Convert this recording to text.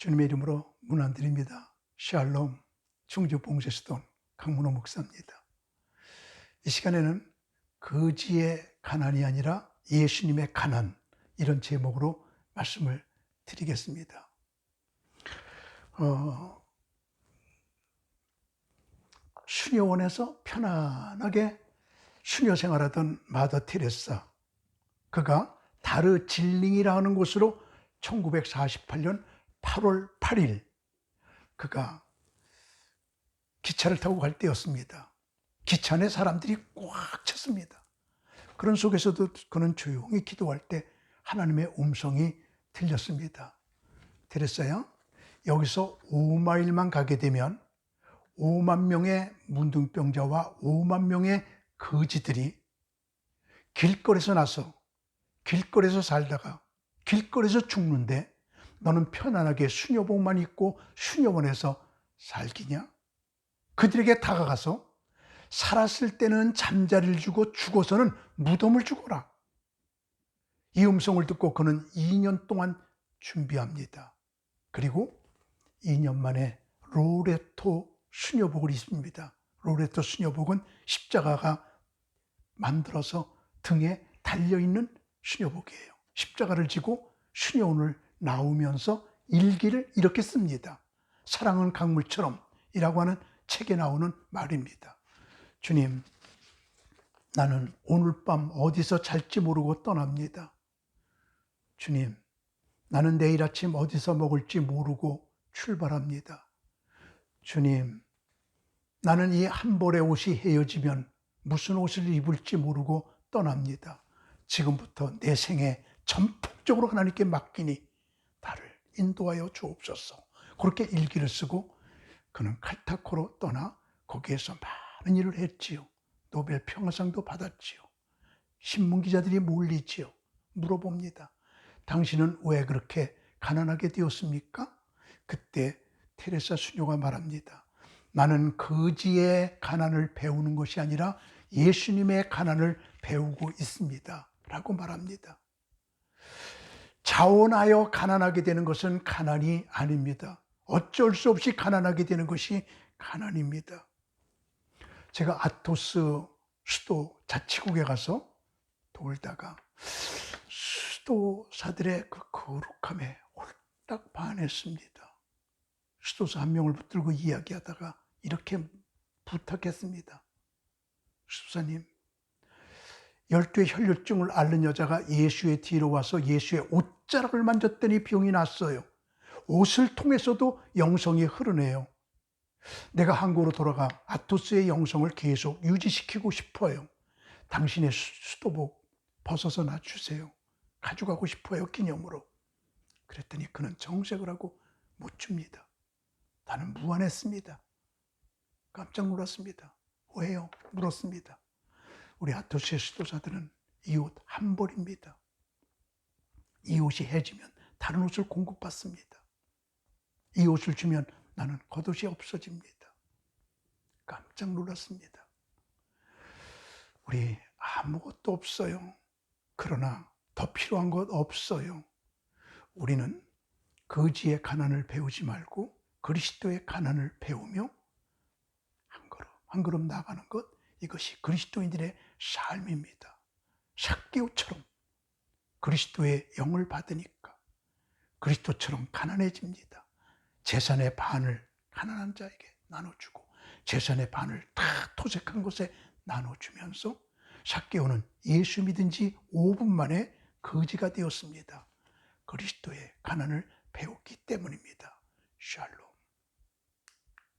주님의 이름으로 문안드립니다. 샬롬 충주 봉제수돈 강문호 목사입니다. 이 시간에는 거지의 가난이 아니라 예수님의 가난 이런 제목으로 말씀을 드리겠습니다. 어, 수녀원에서 편안하게 수녀 생활하던 마더 테레사 그가 다르 질링이라 하는 곳으로 1948년 8월 8일 그가 기차를 타고 갈 때였습니다. 기차 안에 사람들이 꽉 찼습니다. 그런 속에서도 그는 조용히 기도할 때 하나님의 음성이 들렸습니다. 테레사야, 여기서 5마일만 가게 되면 5만 명의 문둥병자와 5만 명의 거지들이 길거리에서 나서 길거리에서 살다가 길거리에서 죽는데 너는 편안하게 수녀복만 입고 수녀원에서 살기냐? 그들에게 다가가서 살았을 때는 잠자리를 주고 죽어서는 무덤을 주거라. 이 음성을 듣고 그는 2년 동안 준비합니다. 그리고 2년 만에 로레토 수녀복을 입습니다. 로레토 수녀복은 십자가가 만들어서 등에 달려있는 수녀복이에요. 십자가를 지고 수녀원을 나오면서 일기를 이렇게 씁니다. 사랑은 강물처럼 이라고 하는 책에 나오는 말입니다. 주님, 나는 오늘 밤 어디서 잘지 모르고 떠납니다. 주님, 나는 내일 아침 어디서 먹을지 모르고 출발합니다. 주님, 나는 이 한 벌의 옷이 헤어지면 무슨 옷을 입을지 모르고 떠납니다. 지금부터 내 생에 전폭적으로 하나님께 맡기니 인도하여 주옵소서. 그렇게 일기를 쓰고 그는 칼타코로 떠나 거기에서 많은 일을 했지요. 노벨 평화상도 받았지요. 신문 기자들이 몰리지요. 물어봅니다. 당신은 왜 그렇게 가난하게 되었습니까? 그때 테레사 수녀가 말합니다. 나는 거지의 가난을 배우는 것이 아니라 예수님의 가난을 배우고 있습니다. 라고 말합니다. 자원하여 가난하게 되는 것은 가난이 아닙니다. 어쩔 수 없이 가난하게 되는 것이 가난입니다. 제가 아토스 수도 자치국에 가서 돌다가 수도사들의 그 거룩함에 홀딱 반했습니다. 수도사 한 명을 붙들고 이야기하다가 이렇게 부탁했습니다. 수도사님, 열두의 혈류증을 앓는 여자가 예수의 뒤로 와서 예수의 옷자락을 만졌더니 병이 났어요. 옷을 통해서도 영성이 흐르네요. 내가 한국으로 돌아가 아토스의 영성을 계속 유지시키고 싶어요. 당신의 수도복 벗어서 놔주세요. 가져가고 싶어요, 기념으로. 그랬더니 그는 정색을 하고 못 줍니다. 나는 무안했습니다. 깜짝 놀랐습니다. 왜요? 물었습니다. 우리 아토스의 수도사들은 이옷한 벌입니다. 이 옷이 해지면 다른 옷을 공급받습니다. 이 옷을 주면 나는 겉옷이 없어집니다. 깜짝 놀랐습니다. 우리 아무것도 없어요. 그러나 더 필요한 것 없어요. 우리는 거지의 가난을 배우지 말고 그리스도의 가난을 배우며 한 걸음 한 걸음 나가는 것 이것이 그리스도인들의 삶입니다. 삭개오처럼 그리스도의 영을 받으니까 그리스도처럼 가난해집니다. 재산의 반을 가난한 자에게 나눠주고 재산의 반을 다 토색한 곳에 나눠주면서 삭개오는 예수 믿은 지 5분 만에 거지가 되었습니다. 그리스도의 가난을 배웠기 때문입니다. 샬롬.